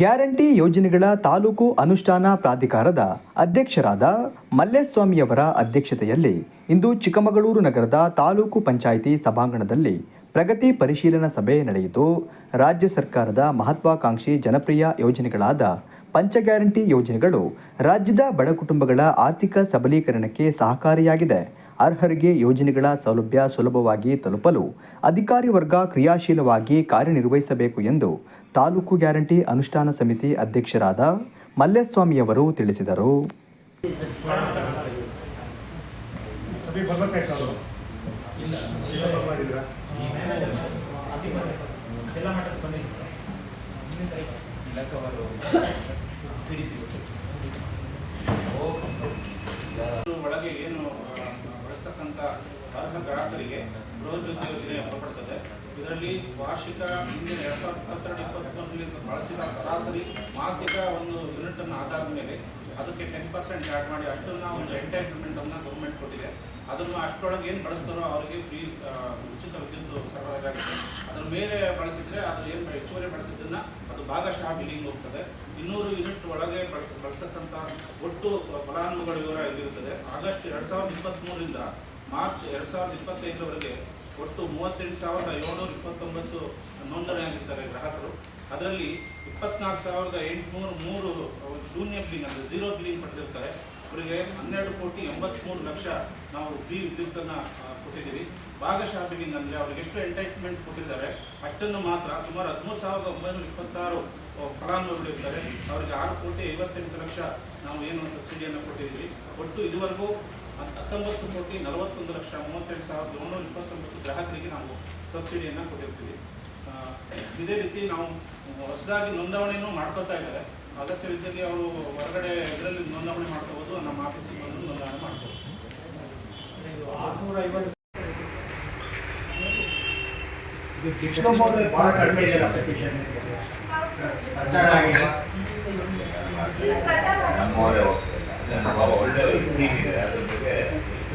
Guarantee ಯೋಜನೆಗಳ ತಾಲೂಕು ಅನುಷ್ಠಾನ ಪ್ರಾಧಿಕಾರದ ಅಧ್ಯಕ್ಷರಾದ ಮಲ್ಲೇಸ್ವಾಮಿಯವರ ಅಧ್ಯಕ್ಷತೆಯಲ್ಲಿ ಇಂದು ಚಿಕ್ಕಮಗಳೂರು ನಗರದ ತಾಲೂಕು ಪಂಚಾಯಿತಿ ಸಭಾಂಗಣದಲ್ಲಿ ಪ್ರಗತಿ ಪರಿಶೀಲನಾ ಸಭೆ ನಡೆಯಿತು. ರಾಜ್ಯ ಸರ್ಕಾರದ ಮಹತ್ವಾಕಾಂಕ್ಷಿ ಜನಪ್ರಿಯ ಯೋಜನೆಗಳಾದ ಪಂಚ ಗ್ಯಾರಂಟಿ ಯೋಜನೆಗಳು ರಾಜ್ಯದ ಬಡ ಕುಟುಂಬಗಳ ಆರ್ಥಿಕ ಸಬಲೀಕರಣಕ್ಕೆ ಸಹಕಾರಿಯಾಗಿದೆ. ಅರ್ಹರಿಗೆ ಯೋಜನೆಗಳ ಸೌಲಭ್ಯ ಸುಲಭವಾಗಿ ತಲುಪಲು ಅಧಿಕಾರಿ ವರ್ಗ ಕ್ರಿಯಾಶೀಲವಾಗಿ ಕಾರ್ಯನಿರ್ವಹಿಸಬೇಕು ಎಂದು ತಾಲೂಕು ಗ್ಯಾರಂಟಿ ಅನುಷ್ಠಾನ ಸಮಿತಿ ಅಧ್ಯಕ್ಷರಾದ ಮಲ್ಲೇಸ್ವಾಮಿಯವರು ತಿಳಿಸಿದರು. ಒಳಗೆ ಏನು ಆ, ಬಳಸ್ತಕ್ಕಂಥ ಅರ್ಹ ಗ್ರಾಹಕರಿಗೆ ಗೃಹಜ್ಯೋತಿ ಯೋಜನೆ ಹೊರಪಡಿಸುತ್ತೆ ಇದರಲ್ಲಿ ವಾರ್ಷಿಕ ಹಿಂದಿನ ಎರಡ್ ಸಾವಿರದ ಇಪ್ಪತ್ತೆರಡು ಇಪ್ಪತ್ತೊಂದರಲ್ಲಿ ಬಳಸಿದ ಸರಾಸರಿ ಮಾಸಿಕ ಒಂದು ಯೂನಿಟ್ ಅನ್ನು ಆಧಾರದ ಮೇಲೆ ಅದಕ್ಕೆ ಟೆನ್ ಪರ್ಸೆಂಟ್ ಆ್ಯಡ್ ಮಾಡಿ ಅಷ್ಟನ್ನ ಒಂದು ಎಂಟೈಟ್ಮೆಂಟ್ ಅನ್ನ ಗೌರ್ಮೆಂಟ್ ಕೊಟ್ಟಿದೆ. ಅದನ್ನು ಅಷ್ಟರೊಳಗೆ ಏನು ಬಳಸ್ತಾರೋ ಅವರಿಗೆ ಫ್ರೀ ಉಚಿತ ವಿದ್ಯುತ್ ಸರಬರಾಜಾಗುತ್ತೆ ಅದ್ರ ಮೇಲೆ ಬಳಸಿದ್ರೆ ಅದು ಏನು ಹೆಚ್ಚುವರಿ ಬಳಸಿದ್ದನ್ನ ಅದು ಭಾಗಶಃ ಬಿಲ್ಲಿಂಗ್ ಹೋಗ್ತದೆ. ಇನ್ನೂರು ಯೂನಿಟ್ ಒಳಗೆ ಬಳಸ ಬಳಸ್ತಕ್ಕಂಥ ಒಟ್ಟು ಫಲಾನುಭವಿಗಳ ವಿವರ ಇಲ್ಲಿರುತ್ತದೆ ಆಗಸ್ಟ್ ಎರಡು ಸಾವಿರದ ಇಪ್ಪತ್ತ್ಮೂರರಿಂದ ಮಾರ್ಚ್ ಎರಡು ಸಾವಿರದ ಇಪ್ಪತ್ತೈದರವರೆಗೆ ಒಟ್ಟು ಮೂವತ್ತೆಂಟು ಸಾವಿರದ ಏಳ್ನೂರ ಇಪ್ಪತ್ತೊಂಬತ್ತು ನೋಂದಣಿಯಾಗಿರ್ತಾರೆ ಗ್ರಾಹಕರು. ಅದರಲ್ಲಿ ಇಪ್ಪತ್ನಾಲ್ಕು ಸಾವಿರದ ಎಂಟುನೂರು ಮೂರು ಶೂನ್ಯ ಬಿಲ್ಲಿಂಗ್ ಅಂದರೆ ಝೀರೋ ಬಿಲ್ಲಿಂಗ್ ಪಡೆದಿರ್ತಾರೆ. ಅವರಿಗೆ ಹನ್ನೆರಡು ಕೋಟಿ ಎಂಬತ್ತ್ಮೂರು ಲಕ್ಷ ನಾವು ಫ್ರೀ ವಿದ್ಯುತ್ತನ್ನು ಕೊಟ್ಟಿದ್ದೀವಿ. ಭಾಗಶಃ ಬಿಲ್ಲಿಂಗ್ ಅಂದರೆ ಅವ್ರಿಗೆ ಎಷ್ಟು ಎಂಟೈಟ್ಮೆಂಟ್ ಕೊಟ್ಟಿದ್ದಾರೆ, ಅಷ್ಟನ್ನು ಮಾತ್ರ ಸುಮಾರು ಹದಿಮೂರು ಸಾವಿರದ ಒಂಬೈನೂರ ಇಪ್ಪತ್ತಾರು ಫಲಾನುಭವಿಗಳು ಇರ್ತಾರೆ ಅವರಿಗೆ ಆರು ಕೋಟಿ ಐವತ್ತೆಂಟು ಲಕ್ಷ ನಾವು ಏನು ಸಬ್ಸಿಡಿಯನ್ನು ಕೊಟ್ಟಿದ್ದೀವಿ. ಒಟ್ಟು ಇದುವರೆಗೂ ಹತ್ತೊಂಬತ್ತು ಕೋಟಿ ನಲವತ್ತೊಂದು ಲಕ್ಷ ಮೂವತ್ತೆಂಟು ಸಾವಿರದ ಏಳ್ನೂರ ಇಪ್ಪತ್ತೊಂಬತ್ತು ಗ್ರಾಹಕರಿಗೆ ನಾವು ಸಬ್ಸಿಡಿಯನ್ನು ಕೊಟ್ಟಿರ್ತೀವಿ. ಇದೇ ರೀತಿ ನಾವು ಹೊಸದಾಗಿ ನೋಂದಣಿನೂ ಮಾಡ್ಕೋತಾ ಇದ್ದಾರೆ. ಅಗತ್ಯ ರೀತಿಯಲ್ಲಿ ಅವರು ಹೊರಗಡೆ ಇದರಲ್ಲಿ ನೋಂದಾವಣೆ ಮಾಡ್ಕೋಬೋದು, ನಮ್ಮ ಆಫೀಸಿಗೆ ಬಂದು ನೋಂದಣಿ ಮಾಡ್ಕೋಬೋದು ಒಳ್ಳೆ ಕಡಿಮೆ ಇದೆ ಸ್ಕೀಮ್ ಇದೆ ಅದ್ರ ಬಗ್ಗೆ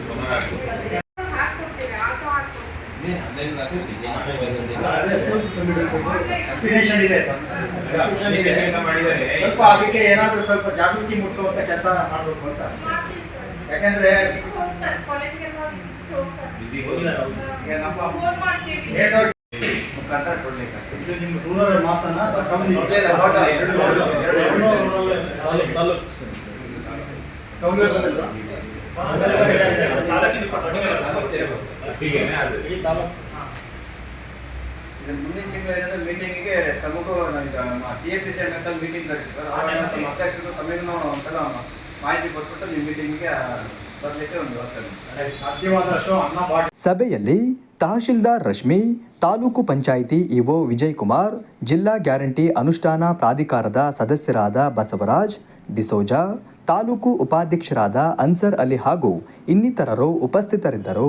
ಗಮನ ಹಾಕ್ಬೇಕು. ಅಪ್ಲಿಕೇಶನ್ ಇದೆ ಅಪ್ಲಿಕೇಶನ್ ಇದೆ ಮಾಡಿದ್ದಾರೆ. ಸ್ವಲ್ಪ ಅದಕ್ಕೆ ಏನಾದರೂ ಸ್ವಲ್ಪ ಜಾಗೃತಿ ಮೂಡಿಸುವಂತ ಕೆಲಸ ಮಾಡಬೇಕು ಅಂತ ಯಾಕಂದ್ರೆ ಮುಖಾಂತರ ಕೊಡ್ಲಿಕ್ಕೆ. ಇದು ನಿಮ್ಮ ರೂರಲ್ ಮಾತನ್ನ. ಎರಡು ಗಮನಿಸಿ. ಎರಡು ಗಮನಿಸಿ. ಹೀಗೇನೆ ಅದು. ಇದು ಮುಂದಿನ ತಿಂಗಳು ಏನಾದ್ರು ಮೀಟಿಂಗಿಗೆ ತಮಗೂ ಈಗ T F C M S ಅಲ್ಲಿ ಮೀಟಿಂಗ್ ಕರೀತಾರೆ ಆವಾಗ ನಮ್ಮ ಅಧ್ಯಕ್ಷರು ತಮಗೂ ಒಂದ್ಸಲ ಮಾಹಿತಿ ಕೊಟ್ಬಿಟ್ಟು ನಿಮ್ಮ ಮೀಟಿಂಗ್ಗೆ ಬರಲಿಕ್ಕೆ ಒಂದು ವ್ಯವಸ್ಥೆ ಸಾಧ್ಯವಾದಷ್ಟು ಅನ್ನ ಬಾಟ್ ಸಭೆಯಲ್ಲಿ ತಹಶೀಲ್ದಾರ್ ರಶ್ಮಿ ತಾಲೂಕು ಪಂಚಾಯಿತಿ ಇಒ ವಿಜಯ್ ಕುಮಾರ್ ಜಿಲ್ಲಾ ಗ್ಯಾರಂಟಿ ಅನುಷ್ಠಾನ ಪ್ರಾಧಿಕಾರದ ಸದಸ್ಯರಾದ ಬಸವರಾಜ್ ಡಿಸೋಜಾ ತಾಲೂಕು ಉಪಾಧ್ಯಕ್ಷರಾದ ಅನ್ಸರ್ ಅಲಿ ಹಾಗೂ ಇನ್ನಿತರರು ಉಪಸ್ಥಿತರಿದ್ದರು.